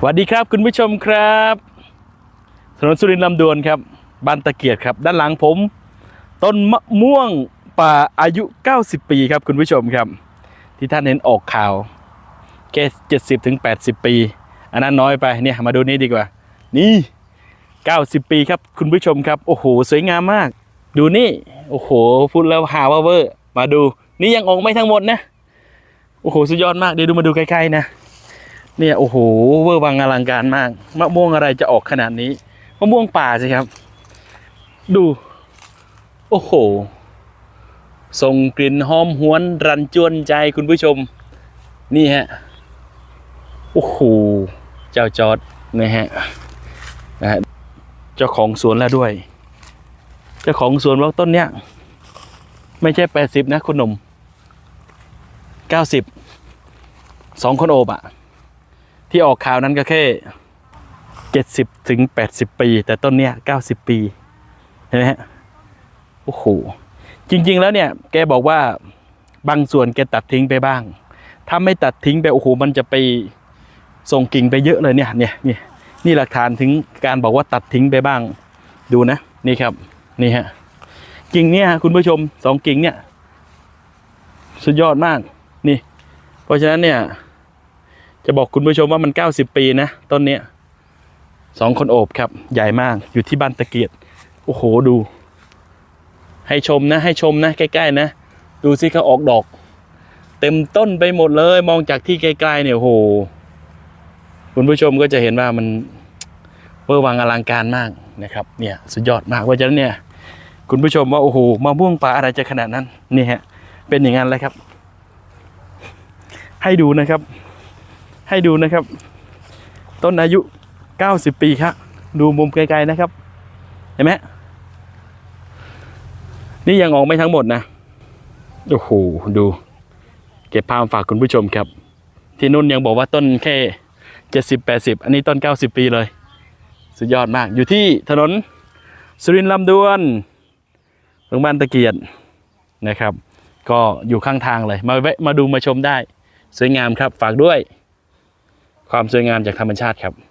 สวัสดีครับคุณผู้ชมครับถนนสุรินทร์ลำดวนครับบ้านตะเกียดครับ ด้านหลังผม ต้นมะม่วงป่าอายุ 90 ปีครับคุณผู้ชมครับ ที่ท่านเห็นออกข่าวแค่70ถึง80ปี อันนั้นน้อยไปเนี่ยมาดูนี่ดีกว่า นี่90ปีครับคุณผู้ชมครับ โอ้โห สวยงามมาก ดูนี่ โอ้โหพูดแล้วหาว่าเวอร์ มาดู นี่ยังออกไม่ทั้งหมดนะ โอ้โห สุดยอดมาก เดี๋ยวดูมาดูใกล้ๆนะ เนี่ยโอ้โหเวอร์วังอลังการมากมะม่วงอะไรจะออกขนาดนี้มะม่วงป่าสิครับ ดู โอ้โหส่งกลิ่นหอมหวนรันจวนใจคุณผู้ชม นี่ฮะโอ้โหเจ้าจอดนะฮะนะฮะเจ้าของสวนแล้วด้วย เจ้าของสวนว่าต้นเนี้ยไม่ใช่แปดสิบนะคุณหนุ่มเก้าสิบสองคนโอบอะ ที่ออกข่าวนั้นก็แค่เจ็ดสิบถึงแปดสิบปี แต่ต้นเนี้ยเก้าสิบปีเห็นไหมฮะโอ้โหจริง ๆ แล้วเนี่ย แกบอกว่าบางส่วนแกตัดทิ้งไปบ้าง ถ้าไม่ตัดทิ้งไปโอ้โหมันจะไปส่งกิ่งไปเยอะเลยเนี่ยเนี่ยนี่นี่หลักฐานถึงการบอกว่าตัดทิ้งไปบ้างดูนะ นี่ครับนี่ฮะกิ่งเนี่ยคุณผู้ชมสองกิ่งเนี่ย สุดยอดมากนี่ เพราะฉะนั้นเนี่ย จะบอกคุณผู้ชมว่ามัน 90 ปีนะ ต้นเนี้ยสองคนโอบครับ ใหญ่มากอยู่ที่บ้านตะเกียด โอ้โหดู ให้ชมนะ ให้ชมนะ ใกล้ๆนะ ดูสิเขาออกดอก เต็มต้นไปหมดเลย มองจากที่ไกลๆเนี่ยโอ้โห คุณผู้ชมก็จะเห็นว่ามันเวอร์วังอลังการมากนะครับ เนี่ยสุดยอดมากเพราะฉะนั้นเนี่ย คุณผู้ชมว่าโอ้โหมะม่วงป่าอะไรจะขนาดนั้นนี่ฮะเป็นอย่างนั้นเลยครับ ให้ดูนะครับ ให้ดูนะครับ ต้นอายุ 90 ปีครับดูมุมไกลๆนะครับ เห็นไหมนี่ยังออกไม่ทั้งหมดนะโอ้โหดู เก็บภาพฝากคุณผู้ชมครับ ที่นุ่นยังบอกว่าต้นแค่ 70 80 อันนี้ต้น 90 ปีเลย สุดยอดมากอยู่ที่ถนนสุรินทร์ลำดวนโรงพยาบาลตะเกียดนะครับ ก็อยู่ข้างทางเลย มาแวะมาดูมาชมได้ สวยงามครับฝากด้วย ความสวยงามจากธรรมชาติครับ